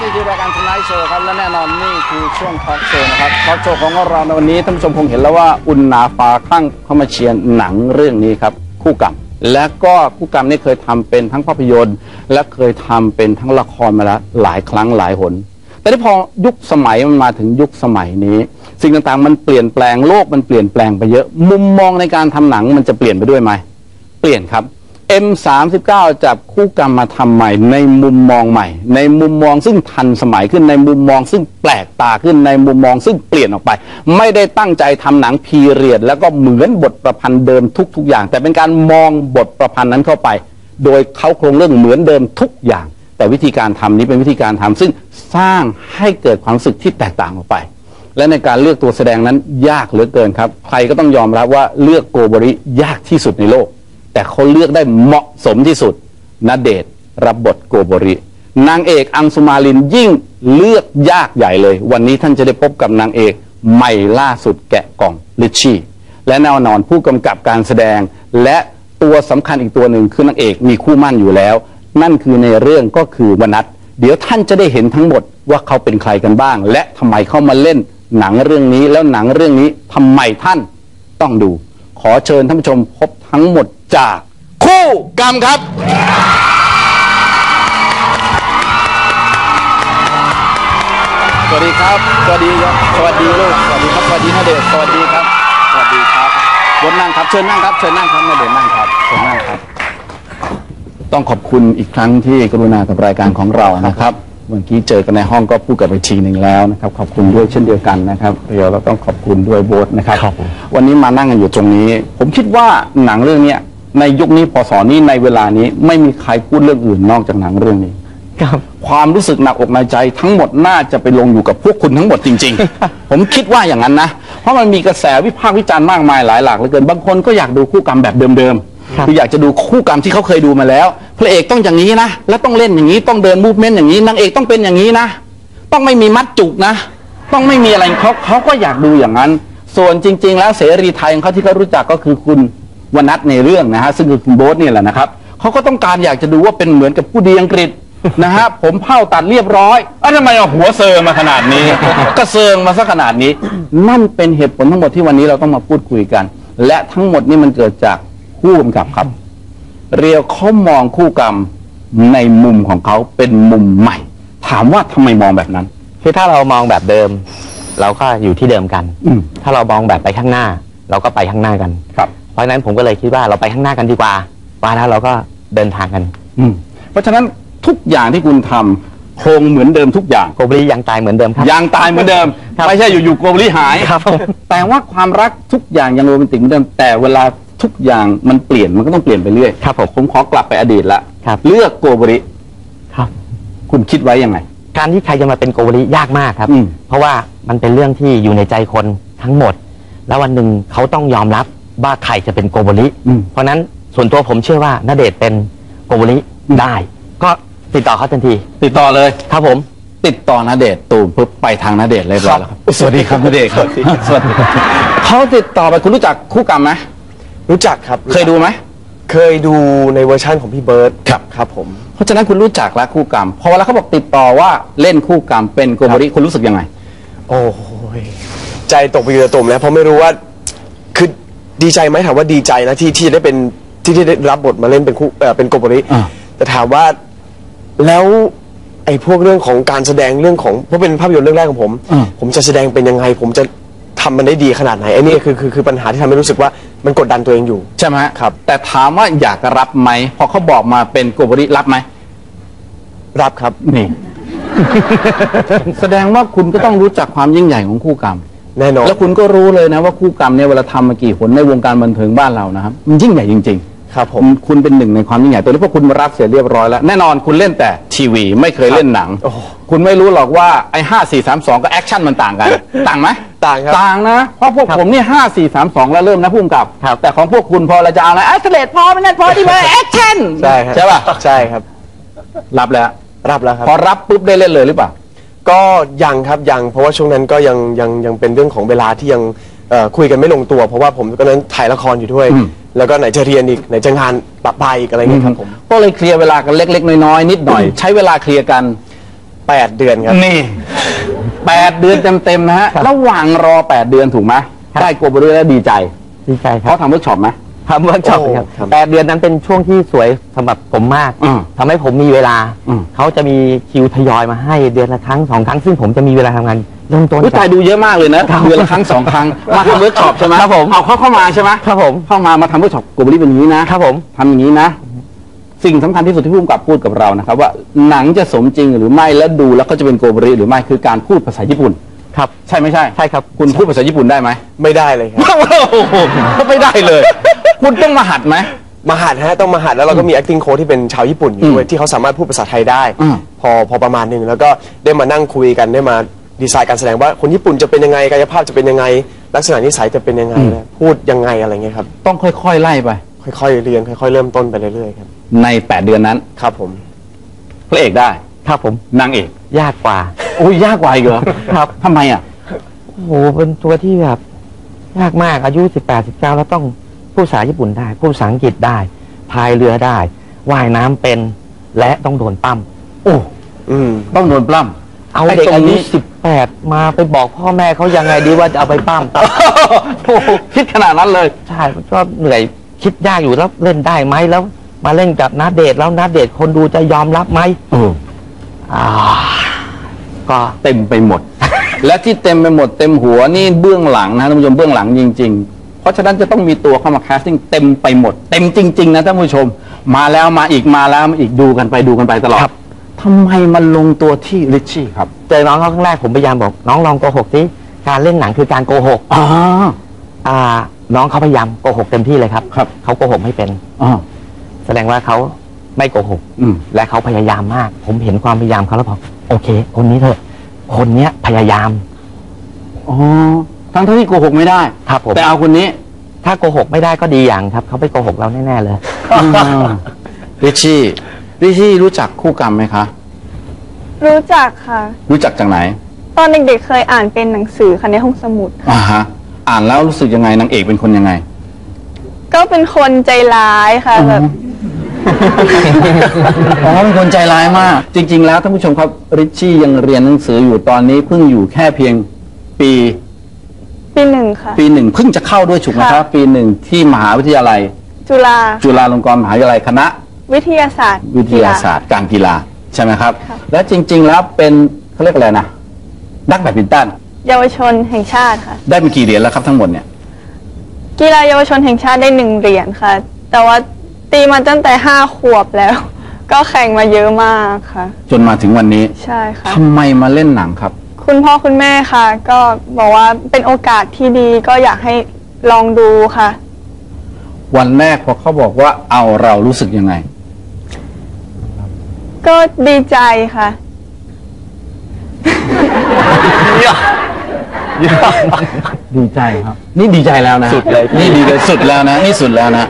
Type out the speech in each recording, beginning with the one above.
นี่คือรายการทนายโชว์ครับและแน่นอนนี่คือช่วงทอล์กโชว์นะครับทอล์กโชว์ของเราในวันนี้ท่านผู้ชมคงเห็นแล้วว่าอุ่นหนาฟ้าข้งเข้ามาเชียร์หนังเรื่องนี้ครับคู่กรรมและก็คู่กรรมนี่เคยทำเป็นทั้งภาพยนตร์ และเคยทำเป็นทั้งละครมาแล้วหลายครั้งหลายหน แต่ที่พอยุคสมัยมันมาถึงยุคสมัยนี้ สิ่งต่างๆมันเปลี่ยนแปลงโลกมันเปลี่ยนแปลงไปเยอะ มุมมองในการทำหนังมันจะเปลี่ยนไปด้วยไหมเปลี่ยนครับ M39 จับคู่กรรมมาทำใหม่ ในมุมมองใหม่ ในมุมมองซึ่งทันสมัยขึ้นในมุมมองซึ่งแปลกตาขึ้นในมุมมองซึ่งเปลี่ยนออกไป ไม่ได้ตั้งใจทำหนังพีเรียด แล้วก็เหมือนบทประพันธ์เดิมทุก ๆ อย่าง แต่เป็นการมองบทประพันธ์นั้นเข้าไป โดยเขาโครงเรื่องเหมือนเดิมทุกอย่าง แต่วิธีการทำนี้เป็นวิธีการทำซึ่งสร้างให้เกิดความรู้สึกที่แตกต่างออกไปและในการเลือกตัวแสดงนั้นยากเหลือเกินครับ ใครก็ต้องยอมรับว่าเลือกโกบริยากที่สุดในโลก แต่เขาเลือกได้เหมาะสมที่สุดณเดชรับบทโกโบริ นางเอกอังสุมาลินยิ่งเลือกยากใหญ่เลย วันนี้ท่านจะได้พบกับนางเอกใหม่ล่าสุดแกะกล่องลิชชี่และแน่นอนผู้กำกับการแสดง และตัวสำคัญอีกตัวหนึ่งคือนางเอกมีคู่มั่นอยู่แล้ว นั่นคือในเรื่องก็คือวนัทเดี๋ยวท่านจะได้เห็นทั้งหมดว่าเขาเป็นใครกันบ้าง และทำไมเขามาเล่นหนังเรื่องนี้แล้วหนังเรื่องนี้ทำไมท่านต้องดู ขอเชิญท่านผู้ชมพบทั้งหมด จากคู่กรรมครับ สวัสดีครับ สวัสดีครับ สวัสดีลูก สวัสดีครับ สวัสดีนาเดชน์สวัสดีครับ สวัสดีครับบนนั่งครับ เชิญนั่งครับ เชิญนั่งครับนาเดชน์นั่งครับเชิญนั่งครับ ต้องขอบคุณอีกครั้งที่กรุณากับรายการของเรานะครับ เมื่อกี้เจอกันในห้องก็พูดกันไปทีหนึ่งแล้วนะครับ ขอบคุณด้วยเช่นเดียวกันนะครับ เดี๋ยวเราต้องขอบคุณด้วยโบสนะครับครับผมวันนี้มานั่งกันอยู่ตรงนี้ ผมคิดว่าหนังเรื่องเนี้ย ในยุคนี้พศนี้ในเวลานี้ไม่มีใครพูดเรื่องอื่นนอกจากหนังเรื่องนี้ ครับ ความรู้สึกหนักอกในใจทั้งหมดน่าจะไปลงอยู่กับพวกคุณทั้งหมดจริง ๆ ผมคิดว่าอย่างนั้นนะ เพราะมันมีกระแสวิพากษ์วิจารณ์มากมายหลายหลากเหลือเกิน บางคนก็อยากดูคู่กรรมแบบเดิมครับๆคืออยากจะดูคู่กรรมที่เขาเคยดูมาแล้ว พระเอกต้องอย่างนี้นะ แล้วต้องเล่นอย่างนี้ ต้องเดินมูฟเมนต์อย่างนี้ นางเอกต้องเป็นอย่างนี้นะ ต้องไม่มีมัดจุกนะ ต้องไม่มีอะไรเขาเขาก็อยากดูอย่างนั้น ส่วนจริง ๆ แล้วเสรีไทยของเขาที่เขารู้จักก็คือคุณ วนัทในเรื่องนะฮะซึ่งคือคุณโบ๊ทนี่แหละนะครับเขาก็ต้องการอยากจะดูว่าเป็นเหมือนกับผู้ดีอังกฤษนะฮะผมเผ้าตัดเรียบร้อยอ้าวทำไมเอาหัวเซิงมาขนาดนี้ ก็เซิงมาซะขนาดนี้ นั่นเป็นเหตุผลทั้งหมดที่วันนี้เราต้องมาพูดคุยกัน และทั้งหมดนี่มันเกิดจากคู่กำกับครับ เรียวเขามองคู่กรรมในมุมของเขาเป็นมุมใหม่ ถามว่าทำไมมองแบบนั้น คือถ้าเรามองแบบเดิม เราก็อยู่ที่เดิมกัน อืม ถ้าเรามองแบบไปข้างหน้า เราก็ไปข้างหน้ากัน ครับ เพราะฉะนั้นผมก็เลยคิดว่าเราไปข้างหน้ากันดีกว่าว่าแล้วเราก็เดินทางกัน อืมเพราะฉะนั้นทุกอย่างที่คุณทำโครงเหมือนเดิมทุกอย่างโกบลียังตายเหมือนเดิมครับ ยังตายเหมือนเดิม ครับ ไม่ใช่อยู่ๆโกบลิหาย ครับผม แต่ว่าความรักทุกอย่างยังโรแมนติกเหมือนเดิม แต่เวลาทุกอย่างมันเปลี่ยนมันก็ต้องเปลี่ยนไปเรื่อยครับผมผมขอกลับไปอดีตละครับ เลือกโกบริครับ คุณคิดไว้ยังไง การที่ใครจะมาเป็นโกบลียากมากครับ อืม เพราะว่ามันเป็นเรื่องที่อยู่ในใจคนทั้งหมด แล้ววันหนึ่งเขาต้องยอมรับ ว่าใครจะเป็นโกบลีอืม เพราะฉะนั้นส่วนตัวผมเชื่อว่าณเดชน์เป็นโกบลีอืมได้ ก็ติดต่อเขาทันทีติดต่อเลย ครับผม ติดต่อนาเดชน์ตูมปุ๊บไปทางนาเดชน์เลยแล้วครับสวัสดีครับนาเดชน์ครับสวัสดีครับเขาติดต่อไปคุณรู้จักคู่กรรมไหมรู้จักครับเคยดูไหมเคยดูในเวอร์ชั่นของพี่เบิร์ตครับครับผม เพราะฉะนั้นคุณรู้จักแล้วคู่กรรมพอเวลาเขาบอกติดต่อว่าเล่นคู่กรรมเป็นโกบริคุณรู้สึกยังไง โอ้โหยใจตกไปอยู่ในตุ่มแล้วเพราะไม่รู้ว่าคือ ดีใจไหมถามว่าดีใจนะที่ที่ได้เป็นที่ที่ได้รับบทมาเล่นเป็นคู่เอ่อเป็นโกโบริอ่า แต่ถามว่าแล้วไอ้พวกเรื่องของการแสดงเรื่องของเพราะเป็นภาพยนตร์เรื่องแรกของผมอ่าผมจะแสดงเป็นยังไง ผมจะทำมันได้ดีขนาดไหนไอ้นี่คือคือคือปัญหาที่ทำให้รู้สึกว่ามันกดดันตัวเองอยู่ ใช่ไหมฮะครับ แต่ถามว่าอยากรับไหมพอเขาบอกมาเป็นโกบริรับไหมรับครับ นี่ แสดงว่าคุณก็ต้องรู้จักความยิ่งใหญ่ของคู่กรรม แน่นอน แล้วคุณก็รู้เลยนะว่าคู่กรรมเนี่ยเวลาทำมากี่หนในวงการบันเทิงบ้านเรานะครับมันยิ่งใหญ่จริงครับๆผมคุณเป็นหนึ่งในความยิ่งใหญ่ตัวนี้เพราะคุณมารับเสียเรียบร้อยแล้ว แน่นอนคุณเล่นแต่ทีวีไม่เคยเล่นหนัง โอ้โหคุณไม่รู้หรอกว่าไอ้ห้าสี่สามสองกับแอคชั่นมันต่างกัน ต่างไหมต่างครับ ต่างนะ เพราะพวกผมนี่ห้าสี่สามสองแล้วเริ่มนะพุ่มกับครับแต่ของพวกคุณพอเราจะเอาอะไรอะเสลดพอไม่นั่นพอที่มาแอคชั่นใช่ครับใช่ป่ะใช่ครับ รับแล้วรับแล้วครับพอรับปุ๊บได้เล่นเลยหรือเปล่า ก็ยังครับยังเพราะว่าช่วงนั้นก็ยังยังยังเป็นเรื่องของเวลาที่ยังเอ่อคุยกันไม่ลงตัว เพราะว่าผมก็นั้นถ่ายละครอยู่ด้วยอืมแล้วก็ไหนจะเรียนอีกไหนจะงานปะปายอีกอะไรเงี้ยครับผมก็เลยเคลียร์เวลากันเล็ก ๆ น้อยๆนิดหน่อย ใช้เวลาเคลียร์กัน แปดเดือนครับ นี่แปดเดือนเต็มๆนะฮะครับระหว่างรอแปดเดือนถูกไหมครับได้โกโบริแล้วดีใจดีใจครัเขาบทำเวิร์กช็อปไหม ทำเวิร์กช็อปโอ้ครับครับแปดเดือนนั้นเป็นช่วงที่สวยสำหรับผมมากอืมทำให้ผมมีเวลา อืม เขาจะมีคิวทยอยมาให้เดือนละครั้งสองครั้ง ซึ่งผมจะมีเวลาทำงานเริ่มต้นผู้จาชายกดูเยอะมากเลยนะครับเดือนละครั้งสองครั้งมาทำเวิร์กช็อปใช่ไหมครับผม เอาเขาเข้ามาใช่ไหมครับผมเข้ามามาทำเวิร์กช็อปโกโบริเป็นอย่างนี้นะ ครับผม ทำอย่างนี้นะ สิ่งสำคัญที่สุดที่ผู้กำกับพูดกับเรานะครับ ว่าหนังจะสมจริงหรือไม่และดูแล้วก็จะเป็นโกโบริหรือไม่คือการพูดภาษาญี่ปุ่น ครับ ใช่ไม่ใช่ ใช่ครับ คุณพูดภาษาญี่ปุ่นได้ไหม ไม่ได้เลยครับโอ้โหไม่ได้เลย คุณต้องมาหัดไหม มาหัดฮะต้องมาหัดแล้วเราก็มี acting coach ที่เป็นชาวญี่ปุ่นอยู่ด้วยอืมที่เขาสามารถพูดภาษาไทยได้ อืม พอพอประมาณหนึ่งแล้วก็ได้มานั่งคุยกันได้มาดีไซน์การแสดงว่าคนญี่ปุ่นจะเป็นยังไงกายภาพจะเป็นยังไง ลักษณะนิสัยจะเป็นยังไงนะพูดยังไงอะไรเงี้ยครับต้องค่อยๆไล่ไป ค่อยๆเรียนค่อยๆเริ่มต้นไปเรื่อยๆครับในแปดเดือนนั้นครับผม พระเอกได้ครับผมนางเอกยากกว่า โอ้ยยากกว่าอีกเหรอครับทำไมอะ โอ้โหเป็นตัวที่แบบยากมากอายุสิบแปดสิบเก้าแล้วต้อง พูดภาษาญี่ปุ่นได้พูดภาษาอังกฤษได้พายเรือได้ว่ายน้ำเป็น และต้องโดนปั้มโอ้ อืม ต้องโดนปล้เอาไอ้เด็กตรงอานี้ยุสิบแปดมาไปบอกพ่อแม่เขายังไงดีว่าจะเอาไปปั้มำโอ้โหคิดขนาดนั้นเลย ใช่ก็เหนื่อยคิดยากอยู่แล้วเล่นได้ไหมแล้ว มาเล่นกับนัดเดทแล้วนัดเดทคนดูจะยอมรับไหมโอ้อ่า ก็เต็มไปหมด และที่เต็มไปหมดเต็มหัวนี่เบื้องหลังนะท่านผู้ชมเบื้องหลังจริงๆเพ ราะฉะนั้นจะต้องมีตัวเข้ามาแคสติ้งเต็มไปหมด เต็มจริง ๆ นะท่านผู้ชม มาแล้วมาอีกมาแล้วมาอีกดูกันไปดูกันไปตลอดทำไมมันลงตัวที่ริชชี่ครับเจอน้องเขาครั้งแรกผมพยายามบอกน้องลองโกหกสิการเล่นหนังคือการโกหกอ๋ออ่าน้องเขาพยายามโกหกเต็มที่เลยครับครับเขาโกหกไม่เป็นอ๋อแสดงว่าเขาไม่โกหก อืม และเขาพยายามมาก ผมเห็นความพยายามเขาแล้วบอกโอเค คนนี้เถอะ คนเนี้ยพยายาม อ๋อ ทั้งที่โกหกไม่ได้ ครับผม แต่เอาคนนี้ถ้าโกหกไม่ได้ก็ดีอย่างครับ เขาไม่โกหกเราแน่ๆเลย ริชชี่ริชชี่รู้จักคู่กรรมไหมคะ รู้จักค่ะ รู้จักจากไหนตอนเด็กๆเคยอ่านเป็นหนังสือค่ะในห้องสมุดค่ะอ่าฮะ อ่านแล้วรู้สึกยังไงนางเอกเป็นคนยังไง ก็เป็นคนใจร้ายค่ะ แบบอ๋อเป็นคนใจร้ายมาก จริง ๆ แล้วท่านผู้ชมครับริชชี่ยังเรียนหนังสืออยู่ตอนนี้เพิ่งอยู่แค่เพียงปี ปีหนึ่งค่ะปีหนึ่งเพิ่งจะเข้าด้วยถูกไหมครับค่ะปีหนึ่งที่มหาวิทยาลัย จุฬาจุฬาลงกรณ์มหาวิทยาลัยคณะ วิทยาศาสตร์วิทยาศาสตร์การกีฬาใช่ไหมครับค่ะและจริง ๆ แล้วเป็นเขาเรียกอะไรนะนักแบดมินตันเยาวชนแห่งชาติค่ะ ได้มีกี่เหรียญแล้วครับทั้งหมดเนี่ยกีฬาเยาวชนแห่งชาติได้หนึ่งเหรียญค่ะ แต่ว่าตีมาตั้งแต่ห้าขวบแล้ว ก็แข่งมาเยอะมากค่ะ จนมาถึงวันนี้ใช่ค่ะทำไมมาเล่นหนังครับ คุณพ่อคุณแม่ค่ะ ก็บอกว่าเป็นโอกาสที่ดีก็อยากให้ลองดูค่ะ วันแรกพอเขาบอกว่าเอาเรารู้สึกยังไง ก็ดีใจค่ะ ดีใจครับ นี่ดีใจแล้วนะสุดเลย นี่ดีเลยสุดแล้วนะ นี่สุดแล้วนะ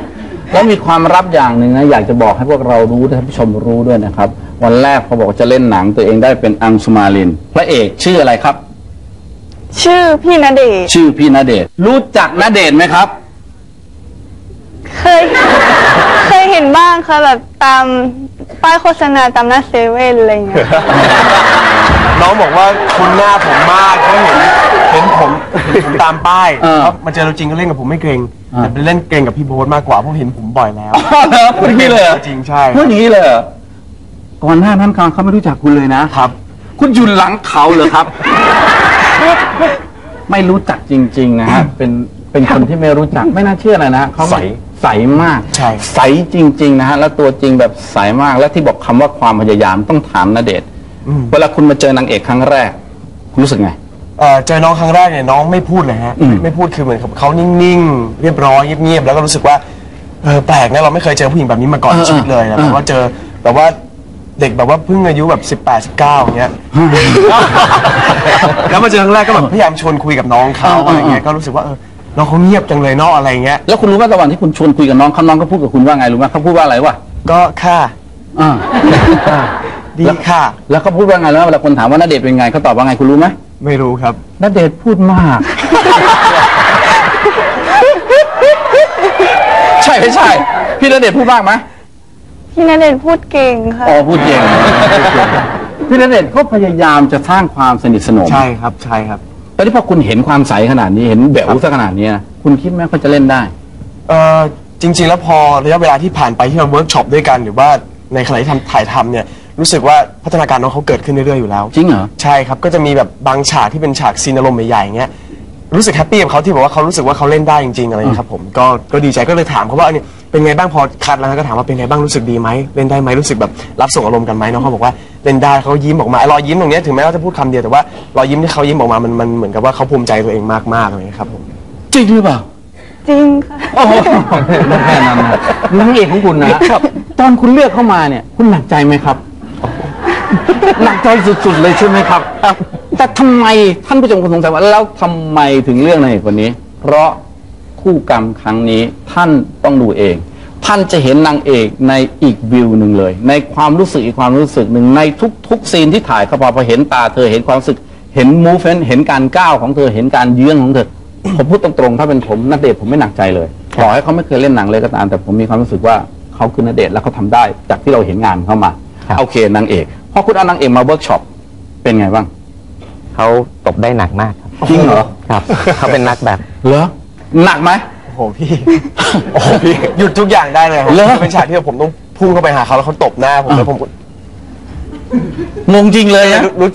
แล้วมีความรับอย่างหนึ่งนะ อยากจะบอกให้พวกเรารู้ท่านผู้ชมรู้ด้วยนะครับ วันแรกพอบอกจะเล่นหนังตัวเองได้เป็นอังสุมาลิน พระเอกชื่ออะไรครับ ชื่อพี่ณเดชน์ชื่อพี่ณเดชน์รู้จักณเดชน์ไหมครับ เคย เคยเห็นบ้างค่ะแบบตามป้ายโฆษณาตามหน้าเซเว่นอะไรอย่างเงี้ยน้องบอกว่าคุณหน้าผมมากเขาเห็นเห็นผมเห็นผมตามป้ายเออ ครับมาเจอเราจริงก็เล่นกับผมไม่เกรงอ่าแต่เป็นเล่นเกรงกับพี่โบ๊ทมากกว่าเพราะเห็นผมบ่อยแล้วพูดอย่างนี้เลยเหรอจริงใช่ พูดอย่างนี้เลยเหรอ ก่อนหน้านั้นเขาเขาไม่รู้จักคุณเลยนะครับ คุณอยู่หลังเขาเหรอครับ ไม่รู้จักจริง ๆ นะฮะเป็นเป็นคนที่ไม่รู้จักไม่น่าเชื่อเลยนะเขาใสใสมากใช่ใสจริง ๆ นะฮะแล้วตัวจริงแบบใสมากและที่บอกคำว่าความพยายามต้องถามนเดชน์อืมเวลาคุณมาเจอนางเอกครั้งแรกคุณรู้สึกไง เอ่อเจอน้องครั้งแรกเนี่ยน้องไม่พูดเลยฮะอืม ไม่พูดคือเหมือนกับเขานิ่งๆ เรียบร้อยเงียบๆแล้วก็รู้สึกว่าเออแปลกนะเราไม่เคยเจอผู้หญิงแบบนี้มาก่อนในชีวิตเลยนะแบบว่าเจอแบบว่า เด็กแบบว่าเพิ่งอายุแบบ 18 19อย่างเงี้ย แล้วมาเจอครั้งแรกก็แบบพยายามชวนคุยกับน้องเขาอ่าอะไรเงี้ยก็รู้สึกว่าเออน้องเขาเงียบจังเลยเนาะอะไรเงี้ย แล้วคุณรู้ไหมระหว่างที่คุณชวนคุยกับน้องเขาน้องก็พูดกับคุณว่าไงรู้ไหมเขาพูดว่าอะไรวะก็ค่ะอ่าดีค่ะ แล้วเขาพูดว่าไงแล้วเวลาคนถามว่านเดชน์เป็นไงเขาตอบว่าไงคุณรู้ไหมไม่รู้ครับนเดชน์พูดมาก ใช่ไม่ใช่ พี่นเดชน์พูดมากไหม พี่ณเดชน์พูดเก่งค่ะ อ๋อพูดเก่งพี่ณเดชน์ก็พยายามจะสร้างความสนิทสนมใช่ครับใช่ครับ ตอนที่พอคุณเห็นความใสขนาดนี้เห็นเบลซะขนาดนี้นะคุณคิดไหมเขาจะเล่นได้ เออจริง ๆ แล้วพอระยะเวลาที่ผ่านไปที่เราเวิร์กช็อปด้วยกันหรือว่าในขณะที่ทำถ่ายทำเนี่ยรู้สึกว่าพัฒนาการน้องเขาเกิดขึ้นเรื่อยๆอยู่แล้ว จริงเหรอ ใช่ครับ ก็จะมีแบบบางฉากที่เป็นฉากซีนอารมณ์ใหญ่ๆอย่างเงี้ย รู้สึกแฮปปี้กับเขาที่บอกว่าเขารู้สึกว่าเขาเล่นได้จริงๆอะไรอย่างเงี้ยครับผมก็ก็ดีใจก็เลยถามเขาว่าเนี่ยเป็นไงบ้างพอคัดแล้วก็ถามว่าเป็นไงบ้างรู้สึกดีไหมเล่นได้ไหมรู้สึกแบบรับส่งอารมณ์กันไหมน้องเขาบอกว่าเล่นได้เขายิ้มออกมาไอ้รอยยิ้มตรงเนี้ยถึงแม้ว่าจะพูดคำเดียวแต่ว่ารอยยิ้มที่เขายิ้มออกมามันมันเหมือนกับว่าเขาภูมิใจตัวเองมากๆอะไรอย่างเลยครับผม จริงหรือเปล่า จริงค่ะ โอ้โหแค่นั้นนะนางเอกของคุณนะครับ ตอนคุณเลือกเข้ามาเนี่ย คุณหนักใจไหมครับ หนักใจสุดๆเลยใช่ไหมครับ แต่ทำไมท่านผู้ชมคงสงสัยว่าแล้วทำไมถึงเลือกนางเอกคนนี้ เพราะคู่กรรมครั้งนี้ท่านต้องดูเอง ท่านจะเห็นนางเอกในอีกวิวหนึ่งเลย ในความรู้สึกอีกความรู้สึกหนึ่งในทุกๆซีนที่ถ่ายเข้าไปพอเห็นตาเธอเห็นความรู้สึก เห็นมูฟเฟนเห็นการก้าวของเธอเห็นการเยื้องของเธอ ผมพูดตรงๆถ้าเป็นผมนัเดชน์ผมไม่หนักใจเลยต่อให้เขาไม่เคยเล่นหนังเลยก็ตามแต่ผมมีความรู้สึกว่าเขาคือนัเดชน์แล้วเขาทำได้จากที่เราเห็นงานเขามาครับโอเคนางเอกพอคุณเอานางเอกมาเวิร์กช็อปเป็นไงบ้าง เขาตบได้หนักมากครับจริงเหรอครับ เขาเป็นนักแบบเหรอหนักไหมโอ้โหพี่ โอ้โหพี่หยุดทุกอย่างได้เลยครับเหรอเป็นฉากที่ผมต้องพุ่งเข้าไปหาเขาแล้วเขาตบหน้าผมแล้วผมงงจริงเลยนะรู้รู้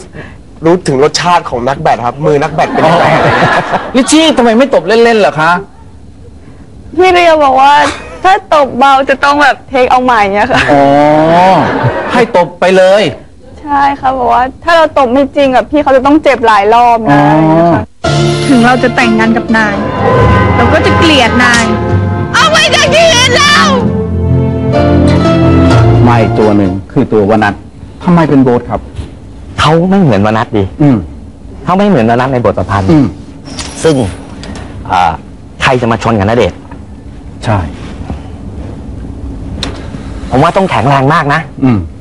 รู้ถึงรสชาติของนักแบดครับ มือนักแบดเป็นยังไงอะไรเงี้ยลิชชี่ทำไมไม่ตบเล่นๆเหรอคะพี่เรียวบอกว่าถ้าตบเบาจะต้องแบบเทคเอาใหม่เนี่ยค่ะอ๋อ ให้ตบไปเลย ใช่ค่ะบอกว่าถ้าเราตบไม่จริงอะพี่เขาจะต้องเจ็บหลายรอบนะอะไรอย่างเงี้ยค่ะ ถึงเราจะแต่งงานกับนาย เราก็จะเกลียดนาย เอาไว้จากที่อื่นแล้วไม่ตัวหนึ่งคือตัววนัททำไมเป็นโบสครับ เขาไม่เหมือนวนัทดีอืมเขาไม่เหมือนวนัทในบทประพันธ์อืมซึ่งอ่าใครจะมาชนกับนเดชน์ใช่ ผมว่าต้องแข็งแรงมากนะ อืมใ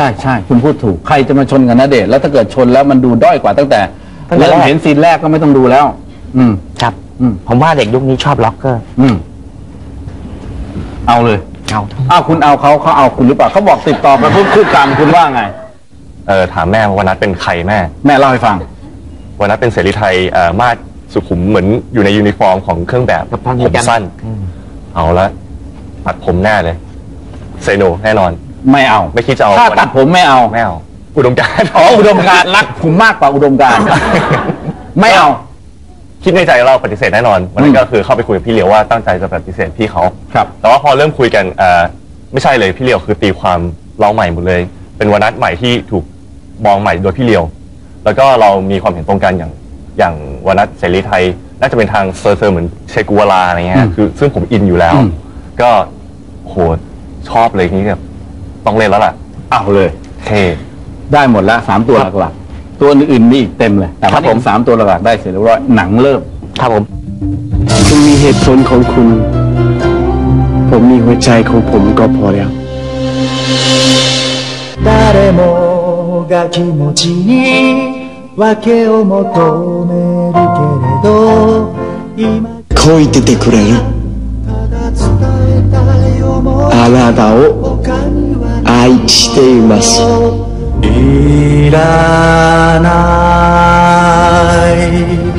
ช่ใช่คุณพูดถูกใครจะมาชนกับนเดชน์แล้วถ้าเกิดชนแล้วมันดูด้อยกว่าตั้งแต่ตั้งแต่แรก เริ่มเห็นซีนแรกก็ไม่ต้องดูแล้ว อืม ครับ อืม ผมว่าเด็กยุคนี้ชอบล็อกเกอร์อืม เอาเลยเอาอ้าวคุณเอาเขาเขาเอาคุณหรือเปล่าเขาบอกติดต่อไปพูดคุยกันคุณว่าไง เออถามแม่ว่าวันนัทเป็นใครแม่แม่เล่าให้ฟัง วันนัทเป็นเสรีไทยเอ่อมาดสุขุมเหมือนอยู่ในยูนิฟอร์มของเครื่องแบบกับท่อนผนี้มกันสั้นอืมเอาละตัดผมแน่เลยเซโนแน่นอน ไม่เอา ไม่คิดจะเอาถ้าวันตันั้ดนผมไม่เอาไม่เอาอุดมการณ์อ๋ออุดมการณ์รักผมมากกว่าอุดมการณ์ไม่เอา คิดในใจเราปฏิเสธแน่นอนวันนั้อืนมก็คือเข้าไปคุยกับพี่เลียวว่าตั้งใจจะปฏิเสธพี่เขาครับ แต่ว่าพอเริ่มคุยกันเอ่อไม่ใช่เลยพี่เลียวคือตีความเราใหม่หมดเลย เป็นวันนัทใหม่ที่ถูกมองใหม่โดยพี่เลียว แล้วก็เรามีความเห็นตรงกันอย่างอย่างวันนัทเสรีไทย น่าจะเป็นทางเซอร์เซอร์เหมือนเชกูวาลาอะไรเงี้อืยมคือซึ่งผมอินอยู่แล้วอืมก็โหชอบเลยนี่แบบ ต้องเล่นแล้วล่ะ เอาเลย เท่ ได้หมดแล้วสามตัวหลักๆ ตัวอื่นๆมีอีกเต็มเลย แต่ ครั ว่า บ ผ ผม ม สามตัวหลักๆได้เสร็จเรียบร้อยหนังเริ่ม ครับผม คุณมีเหตุผลของคุณ ผมมีหัวใจของผมก็พอแล้ว 誰もが気持ちに訳を求めるけれど今恋出てくれるただ伝えたい想いあなたを 愛しています。いらない。